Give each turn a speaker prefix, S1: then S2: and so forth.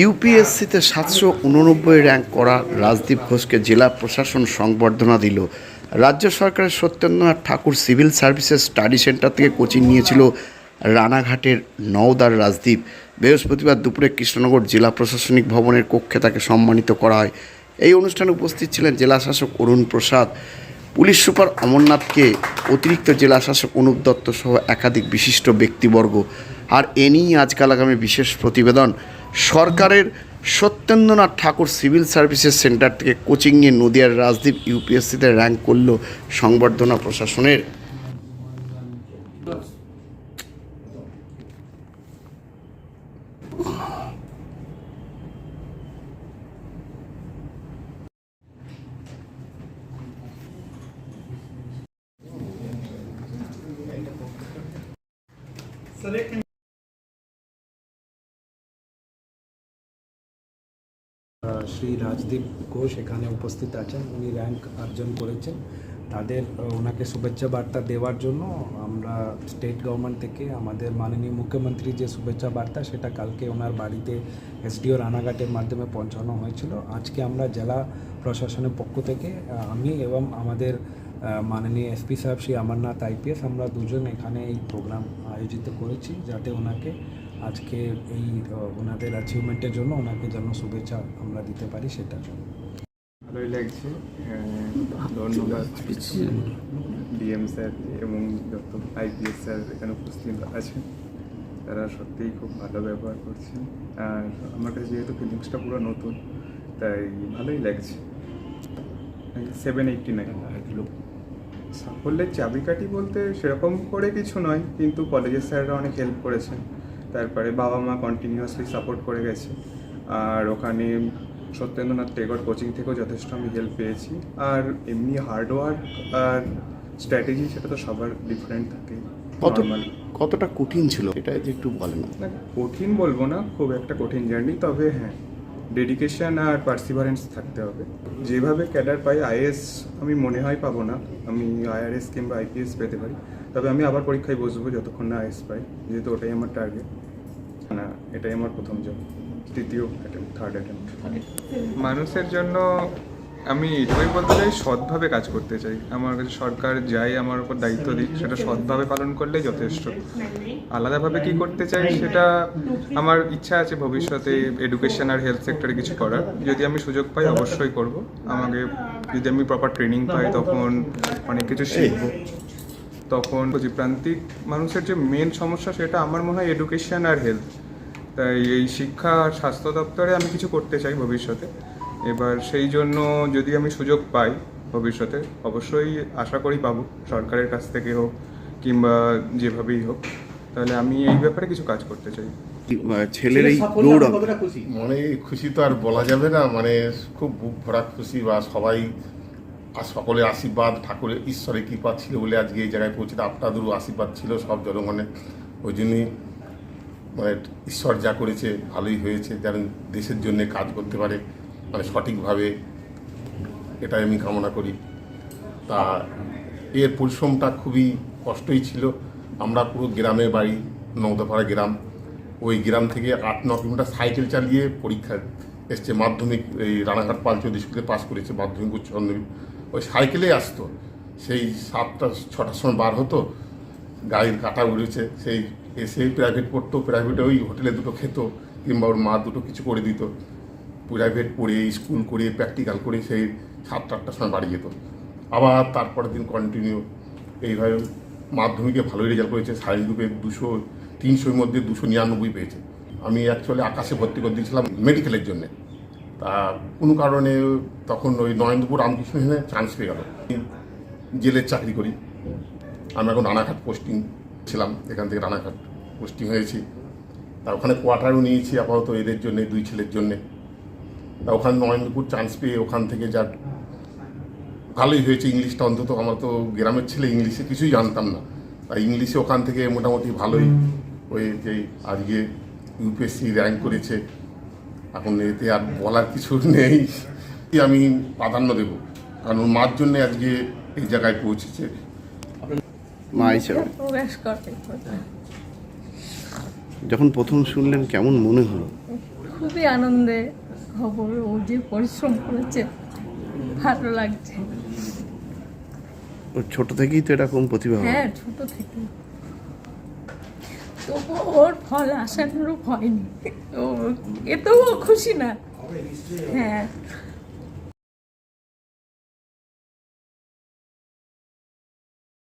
S1: ইউপিএসসিতে সাতশো উননব্বই র্যাঙ্ক করা রাজদীপ ঘোষকে জেলা প্রশাসন সংবর্ধনা দিল। রাজ্য সরকারের Satyendranath Thakur civil services study centre থেকে কোচিং নিয়েছিল রানাঘাটের নওদার রাজদীপ। বৃহস্পতিবার দুপুরে কৃষ্ণনগর জেলা প্রশাসনিক ভবনের কক্ষে তাকে সম্মানিত করা হয়। এই অনুষ্ঠানে উপস্থিত ছিলেন জেলা শাসক অরুণ প্রসাদ। পুলিশ সুপার অমরনাথকে অতিরিক্ত জেলা শাসক অনুপ দত্ত সহ একাধিক বিশিষ্ট ব্যক্তিবর্গ। আর এ নিয়েই আজকাল আগামী বিশেষ প্রতিবেদন। সরকারের Satyendranath Thakur civil services centre থেকে কোচিং নিয়ে নদিয়ার রাজদীপ ইউপিএসসিতে র্যাঙ্ক করল সংবর্ধনা প্রশাসনের।
S2: আহ, শ্রী রাজদীপ ঘোষ এখানে উপস্থিত আছেন। উনি র্যাঙ্ক অর্জন করেছেন। তাদের ওনাকে শুভেচ্ছা বার্তা দেওয়ার জন্য আমরা স্টেট গভর্নমেন্ট থেকে আমাদের মাননীয় মুখ্যমন্ত্রী যে শুভেচ্ছা বার্তা, সেটা কালকে ওনার বাড়িতে এসডিও রানাঘাটের মাধ্যমে পৌঁছানো হয়েছিল। আজকে আমরা জেলা প্রশাসনের পক্ষ থেকে আমি এবং আমাদের মাননীয় এসপি সাহেব, শ্রী অমরনাথ আইপিএস আমরা দুজন এখানে এই প্রোগ্রাম আয়োজিত করেছি যাতে ওনাকে আজকে এই ওনাদের অ্যাচিভমেন্টের জন্য ওনাকে যেন শুভেচ্ছা আমরা দিতে পারি সেটার জন্য।
S3: ভালোই লাগছে ধন্যবাদ। ডিএম স্যার এবং যত আইপিএস স্যার এখানে উপস্থিত আছেন। তারা সত্যিই খুব ভালো ব্যবহার করছেন। আর আমার কাছে যেহেতু ফিলিংসটা পুরো নতুন, তাই ভালোই লাগছে। সেভেন এইটটি সাফল্যের চাবিকাঠি বলতে সেরকম করে কিছু নয়, কিন্তু কলেজের স্যাররা অনেক হেল্প করেছেন। তারপরে বাবা মা কন্টিনিউয়াসলি সাপোর্ট করে গেছে। আর ওখানে সত্যেন্দ্রনাথ টেগর কোচিং থেকেও যথেষ্ট আমি হেল্প পেয়েছি। আর এমনি হার্ডওয়ার্ক আর স্ট্র্যাটেজি সেটা তো সবার ডিফারেন্ট থাকে নর্মাল
S1: কতটা কঠিন ছিল? এটা একটু বলেন।
S3: না কঠিন বলব না খুব একটা কঠিন জার্নি তবে হ্যাঁ ডেডিকেশন আর পার্সিভারেন্স থাকতে হবে। যেভাবে ক্যাডার পাই আইএস আমি মনে হয় পাবো না। আমি আইআরএস কিংবা আইপিএস পেতে পারি। তবে আমি আবার পরীক্ষায় বসবো যতক্ষণ না আইএস পাই যেহেতু ওটাই আমার টার্গেট না এটাই আমার প্রথম জব তৃতীয় অ্যাটেম্প থার্ড অ্যাটেম্প মানুষের জন্য আমি এটাই বলতে চাই, সৎভাবে কাজ করতে চাই। আমার কাছে সরকার যাই আমার উপর দায়িত্ব দিক, সেটা সৎভাবে পালন করলেই যথেষ্ট। আলাদাভাবে কি করতে চাই সেটা আমার ইচ্ছা আছে ভবিষ্যতে এডুকেশন আর হেলথ সেক্টরে কিছু করার। যদি আমি সুযোগ পাই, অবশ্যই করব। আমাকে যদি আমি প্রপার ট্রেনিং পাই, তখন অনেক কিছু শিখব। তখন প্রান্তিক মানুষের যে মেন সমস্যা, সেটা আমার মনে হয় এডুকেশন আর হেলথ তাই এই শিক্ষা আর স্বাস্থ্য দপ্তরে আমি কিছু করতে চাই ভবিষ্যতে। এবার সেই জন্য যদি আমি সুযোগ পাই ভবিষ্যতে অবশ্যই আশা করি পাবো সরকারের কাছ থেকে হোক কিংবা যেভাবেই হোক। তাহলে আমি এই ব্যাপারে কিছু কাজ করতে চাই।
S1: ছেলের এই
S4: মানে খুশি তো আর বলা যাবে না মানে খুব বুক ভরা খুশি বা সবাই আর সকলের আশীর্বাদ ঠাকুরের ঈশ্বরের কৃপা ছিল বলে আজকে এই জায়গায় পৌঁছেতে আপনাদেরও আশীর্বাদ ছিল সব জনগণের। ওই জন্যই মানে ঈশ্বর যা করেছে ভালোই হয়েছে। যেন দেশের জন্য কাজ করতে পারে। মানে সঠিকভাবে এটাই আমি কামনা করি। তা এর পরিশ্রমটা খুবই কষ্টই ছিল। আমরা পুরো গ্রামে বাড়ি নগদাপাড়া গ্রাম। ওই গ্রাম থেকে আট, ন কিলোমিটার সাইকেল চালিয়ে পরীক্ষা এসছে, মাধ্যমিক এই রানাঘাট পালচৌধ স্কুলে পাস করেছে, মাধ্যমিক, উচ্চ মাধ্যমিক। ওই সাইকেলে আসতো। সেই সাতটা, ছটার সময় বার হতো, গাড়ির কাটা উড়েছে, সেই এসে প্রাইভেট পড়তো প্রাইভেটে ওই হোটেলে দুটো খেত, কিংবা ওর মা দুটো কিছু করে দিত। প্রাইভেট পড়ে স্কুল করে প্র্যাকটিক্যাল করে সেই সাতটা আটটার সময় বাড়ি যেত। আবার তারপরের দিন কন্টিনিউ এইভাবে মাধ্যমিকে ভালোই রেজাল্ট করেছে সায়েন্স গ্রুপে দুশো, তিনশোর মধ্যে দুশো নিরানব্বই পেয়েছে। আমি অ্যাকচুয়ালি আকাশে ভর্তি করে দিয়েছিলাম মেডিকেলের জন্যে। তা কোনো কারণে তখন ওই নরেন্দ্রপুর রামকৃষ্ণ এখানে চান্স পেয়ে গেল। জেলের চাকরি করি। আমি এখন রানাঘাট পোস্টিং ছিলাম, এখান থেকে রানাঘাট পোস্টিং হয়েছি। তা ওখানে কোয়ার্টারও নিয়েছি আপাতত এদের জন্যে, দুই ছেলের জন্যে। ওখানে নরেন্দ্রপুর চান্স পেয়ে ওখান থেকে যা ভালোই হয়েছে ইংলিশটা অন্তত আমার তো গ্রামের ছেলে ইংলিশে কিছুই জানতাম না। তাই ইংলিশে ওখান থেকে মোটামুটি ভালোই হয়েছে আজকে ইউপিএসসি র্যাঙ্ক করেছে। এখন এতে আর বলার কিছু নেই। আমি প্রাধান্য দেব। কারণ ওর মার জন্য আজকে এই জায়গায় পৌঁছেছে।
S1: মা হিসেবে যখন প্রথম শুনলেন কেমন মনে হলো?
S5: খুবই আনন্দে। খবর ও যে পরিশ্রম করেছে ভালো লাগছে।
S1: ও ছোট থেকেই তো এরকম প্রতিভা
S5: হ্যাঁ। ছোট থেকে তবু ওর ফল আসার হয়নি ও এতেও খুশি না। হ্যাঁ।